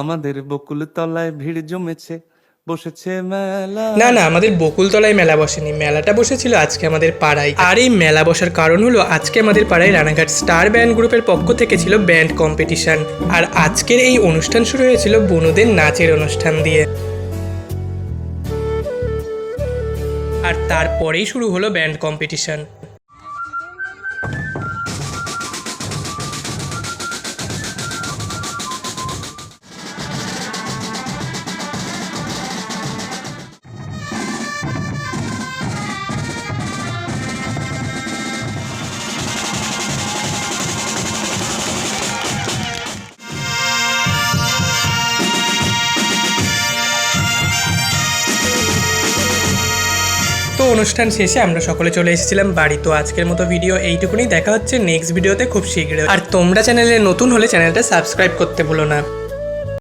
আমাদের বকুল তলায় ভিড় জমেছে, বসেছে মেলা। না না, আমাদের বকুলতলায় মেলা বসেনি, মেলাটা বসেছিল আজকে আমাদের পাড়ায়। আর এই মেলা বসার কারণ হলো, আজকে আমাদের পাড়ায় রানাঘাট স্টার ব্যান্ড গ্রুপের পক্ষ থেকে ছিল ব্যান্ড কম্পিটিশন। আর আজকের এই অনুষ্ঠান শুরু হয়েছিল বনুদের নাচের অনুষ্ঠান দিয়ে। আর তারপরেই শুরু হলো ব্যান্ড কম্পিটিশন। অনুষ্ঠান শেষে আমরা সকলে চলে এসেছিলাম বাড়ি। তো আজকের মতো ভিডিও এইটুকুনি। দেখা হচ্ছে নেক্সট ভিডিওতে খুব শীঘ্রই। আর তোমরা চ্যানেলে নতুন হলে চ্যানেলটা সাবস্ক্রাইব করতে ভুলো না।